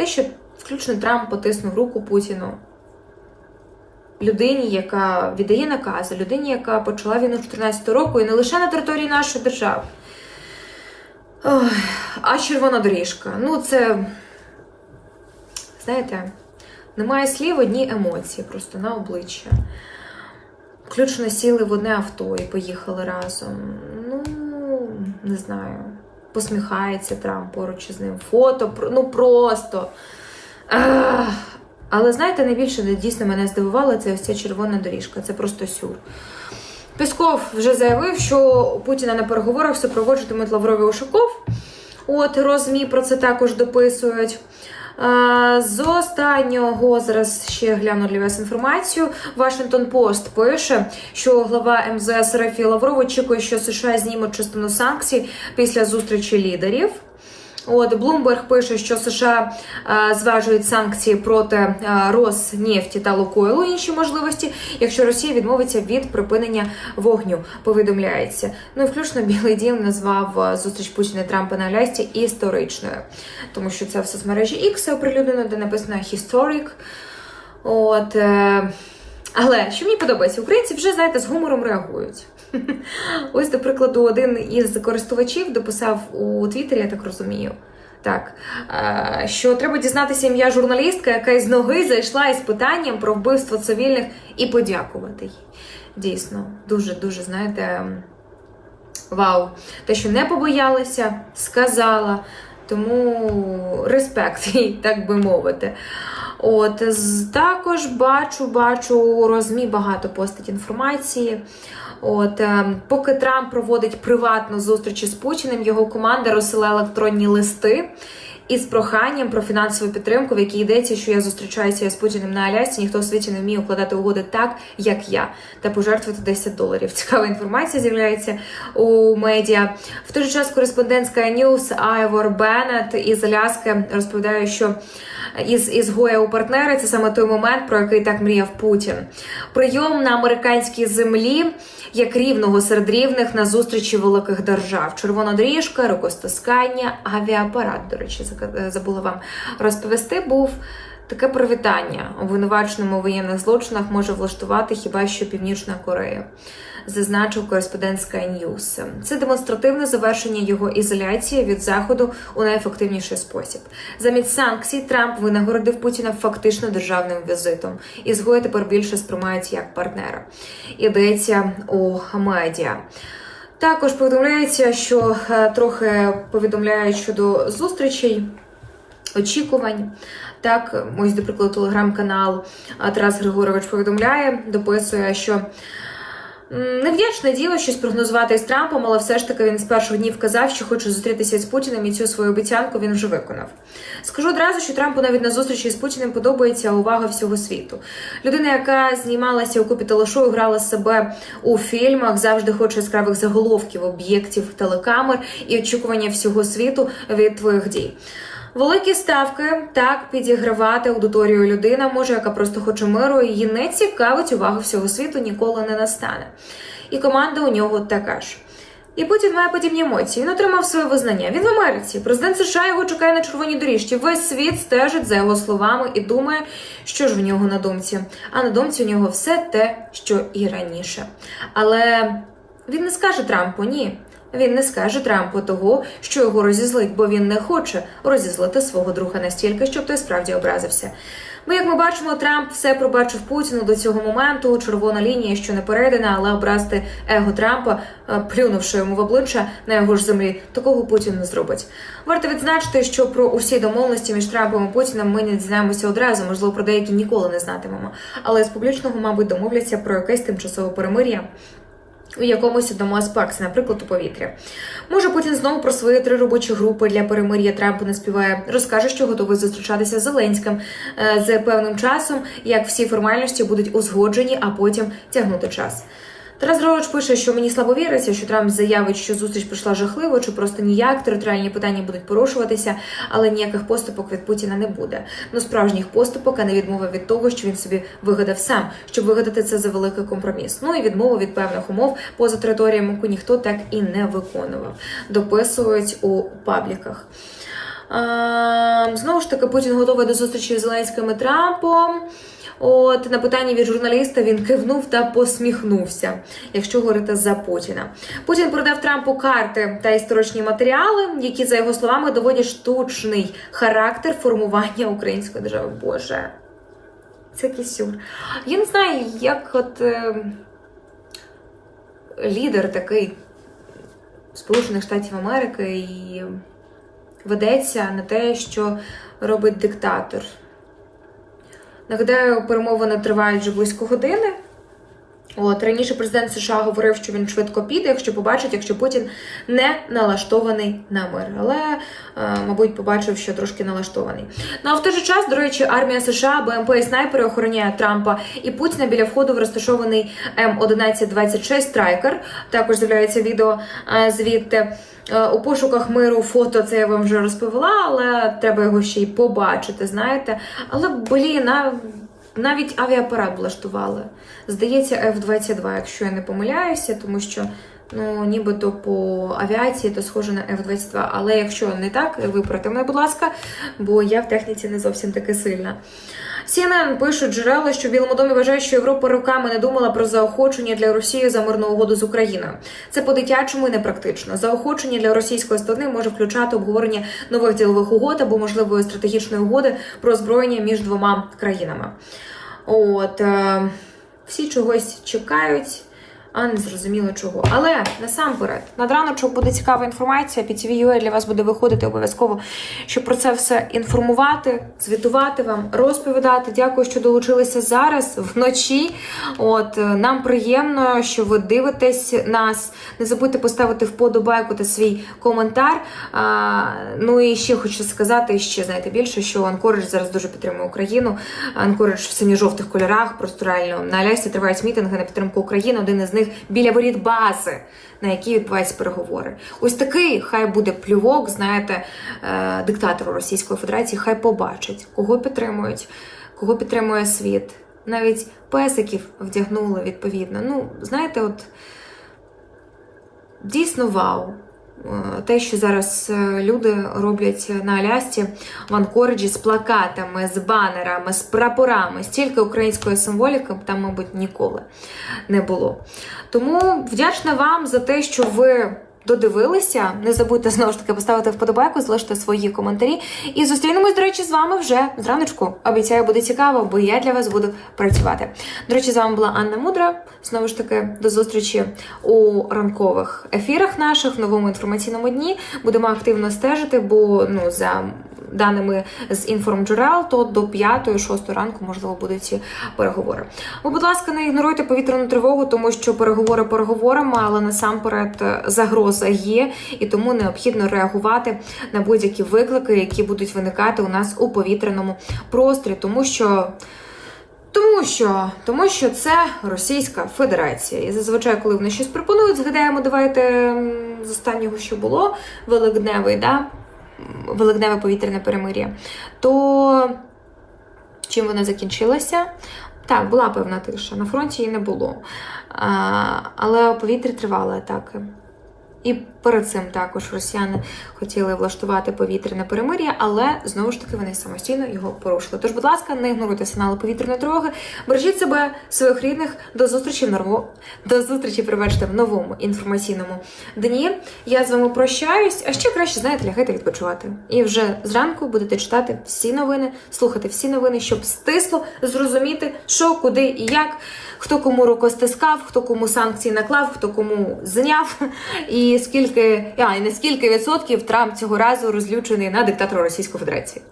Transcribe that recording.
Те, що включно Трамп потиснув руку Путіну. Людині, яка віддає накази, людині, яка почала війну 14 року, і не лише на території нашої держави. Ой, а червона доріжка. Ну, це, знаєте, немає слів, одні емоції просто на обличчя. Включно сіли в одне авто і поїхали разом. Ну, не знаю. Посміхається Трамп поруч із ним. Фото, ну просто. Але знаєте, найбільше дійсно мене здивувало це ось ця червона доріжка. Це просто сюр. Пісков вже заявив, що Путіна на переговорах супроводжуватимуть Лавров і Ушаков. От розмі про це також дописують. З останнього зараз ще гляну для вас інформацію. Вашингтон Пост пише, що глава МЗС Рафі Лавров очікує, що США знімуть частину санкцій після зустрічі лідерів. От Блумберг пише, що США е, зважують санкції проти е, Роснефті та Лукойлу. Інші можливості, якщо Росія відмовиться від припинення вогню, повідомляється. Ну і включно Білий Дім назвав е, зустріч Путіна і Трампа на Алясці історичною, тому що це в соцмережі X оприлюднено, де написано «historic». От, е, але що мені подобається, українці вже знаєте з гумором реагують. Ось, до прикладу, один із користувачів дописав у Твіттері, я так розумію. Так, е, що треба дізнатися ім'я журналістка, яка із ноги зайшла із питанням про вбивство цивільних і подякувати їй. Дійсно, дуже дуже знаєте, вау. Те, що не побоялася, сказала. Тому респект так би мовити. От також бачу, бачу розмі багато постать інформації. От е, поки Трамп проводить приватну зустріч з Путіним, його команда розсила електронні листи із проханням про фінансову підтримку, в якій йдеться, що я зустрічаюся з Путіним на Алясці. Ніхто у світі не вміє укладати угоди так, як я, та пожертвувати 10 доларів. Цікава інформація з'являється у медіа. В той же час кореспондент Sky News Айвор Беннет із Аляски розповідає, що із ізгоя у партнери це саме той момент, про який так мріяв Путін. Прийом на американській землі як рівного серед рівних на зустрічі великих держав. Червона доріжка, рукостискання, авіапарат. До речі, зака- забула вам розповісти. Був таке привітання обвинуваченому воєнних злочинах може влаштувати хіба що Північна Корея. Зазначив кореспондент Sky News. Це демонстративне завершення його ізоляції від заходу у найефективніший спосіб. Замість санкцій Трамп винагородив Путіна фактично державним візитом. і Ізгоя тепер більше сприймають як партнера. Ідеться у медіа. Також повідомляється, що е, трохи повідомляють щодо зустрічей очікувань. Так, ось, до прикладу, телеграм-канал Тарас Григорович повідомляє, дописує, що невдячне діло щось прогнозувати із Трампом, але все ж таки він з перших днів казав, що хоче зустрітися з Путіним, і цю свою обіцянку він вже виконав. Скажу одразу, що Трампу навіть на зустрічі з Путіним подобається увага всього світу. Людина, яка знімалася у купі телешоу, грала себе у фільмах, завжди хоче яскравих заголовків, об'єктів, телекамер і очікування всього світу від твоїх дій. Великі ставки так підігравати аудиторію людина може, яка просто хоче миру, її не цікавить увага всього світу, ніколи не настане. І команда у нього така ж. І Путін має подібні емоції. Він отримав своє визнання. Він в Америці. Президент США його чекає на червоній доріжці. Весь світ стежить за його словами і думає, що ж в нього на думці. А на думці у нього все те, що і раніше. Але він не скаже Трампу ні. Він не скаже Трампу того, що його розізлить, бо він не хоче розізлити свого друга настільки, щоб той справді образився. Бо, як ми бачимо, Трамп все пробачив Путіну до цього моменту. Червона лінія, що не перейдена, але образити его Трампа, е, плюнувши йому в обличчя на його ж землі, такого Путін не зробить. Варто відзначити, що про усі домовленості між Трампом і Путіним ми не дізнаємося одразу, можливо, про деякі ніколи не знатимемо. Але з публічного, мабуть, домовляться про якесь тимчасове перемир'я у якомусь одному аспекті, наприклад, у повітря. Може, Путін знову про свої три робочі групи для перемир'я Трампу не співає, розкаже, що готовий зустрічатися з Зеленським за з певним часом, як всі формальності будуть узгоджені, а потім тягнути час. Тарас Григорович пише, що мені слабо віриться, що Трамп заявить, що зустріч пройшла жахливо, чи просто ніяк територіальні питання будуть порушуватися, але ніяких поступок від Путіна не буде. Ну справжніх поступок, а не відмова від того, що він собі вигадав сам, щоб вигадати це за великий компроміс. Ну і відмова від певних умов поза територіями, яку ніхто так і не виконував. Дописують у пабліках. Е, Знову ж таки, Путін готовий до зустрічі з Зеленським і Трампом. От на питання від журналіста він кивнув та посміхнувся, якщо говорити за Путіна. Путін передав Трампу карти та історичні матеріали, які, за його словами, доводять штучний характер формування української держави. Боже, це кісюр. Я не знаю, як от е, лідер такий Сполучених Штатів Америки і ведеться на те, що робить диктатор. Нагадаю, перемовини тривають вже близько години. От раніше президент США говорив, що він швидко піде, якщо побачить, якщо Путін не налаштований на мир. Але, е, мабуть, побачив, що трошки налаштований. Ну а в той же час, до речі, армія США, БМП і снайпери охороняє Трампа і Путіна біля входу в розташований М1126 Страйкер. Також з'являється відео е, звідти. Е, У пошуках миру фото це я вам вже розповіла, але треба його ще й побачити, знаєте. Але блін, навіть авіапарат влаштували. Здається, F-22, якщо я не помиляюся, тому що ну, нібито по авіації то схоже на F-22. Але якщо не так, виправте мене, будь ласка, бо я в техніці не зовсім таки сильна. CNN пишуть джерела, що в Білому домі вважає, що Європа роками не думала про заохочення для Росії за мирну угоду з Україною. Це по-дитячому і непрактично. Заохочення для російської сторони може включати обговорення нових ділових угод або можливої стратегічної угоди про озброєння між двома країнами. От е, всі чогось чекають. А не зрозуміло чого. Але насамперед, над раночок буде цікава інформація. CVUA для вас буде виходити обов'язково, щоб про це все інформувати, звітувати вам, розповідати. Дякую, що долучилися зараз вночі. От е, нам приємно, що ви дивитесь нас. Не забудьте поставити вподобайку та свій коментар. А, ну і ще хочу сказати, ще знаєте більше, що Анкоридж зараз дуже підтримує Україну. Анкоридж в синьо-жовтих кольорах, просто реально на Алясці тривають мітинги на підтримку України. Один із них біля воріт бази, на якій відбуваються переговори. Ось такий хай буде плювок, знаєте, е, диктатору Російської Федерації. Хай побачить, кого підтримують, кого підтримує світ. Навіть песиків вдягнули відповідно. Ну, знаєте, от дійсно вау. Е, Те, що зараз е, люди роблять на Алясці в Анкориджі з плакатами, з банерами, з прапорами, стільки української символіки там, мабуть, ніколи не було. Тому вдячна вам за те, що ви додивилися. Не забудьте знову ж таки поставити вподобайку, залишити свої коментарі. І зустрінемось, до речі, з вами вже зраночку. Обіцяю, буде цікаво, бо я для вас буду працювати. До речі, з вами була Анна Мудра. Знову ж таки, до зустрічі у ранкових ефірах наших в новому інформаційному дні. Будемо активно стежити, бо ну за даними з інформджерел, то до 5-6 ранку можливо будуть ці переговори. Ви, будь ласка, не ігноруйте повітряну тривогу, тому що переговори переговорами, але насамперед загроза є, і тому необхідно реагувати на будь-які виклики, які будуть виникати у нас у повітряному просторі, тому що. Тому що, тому що це Російська Федерація. І зазвичай, коли вони щось пропонують, згадаємо, давайте з останнього, що було, Великдневий, да? Великдневе повітряне перемир'я, то чим воно закінчилося? Так, була певна тиша. На фронті її не було. А, але у повітрі тривали атаки. І перед цим також росіяни хотіли влаштувати повітряне перемир'я, але знову ж таки вони самостійно його порушили. Тож, будь ласка, не ігноруйте сигнали повітряної тривоги, бережіть себе, своїх рідних. До зустрічі в нормо... до зустрічі прибачте в новому інформаційному дні. Я з вами прощаюсь, а ще краще знаєте, лягайте відпочивати. І вже зранку будете читати всі новини, слухати всі новини, щоб стисло зрозуміти, що, куди і як, хто кому рукостискав, хто кому санкції наклав, хто кому зняв, і скільки, а, і на скільки відсотків Трамп цього разу розлючений на диктатора Російської Федерації.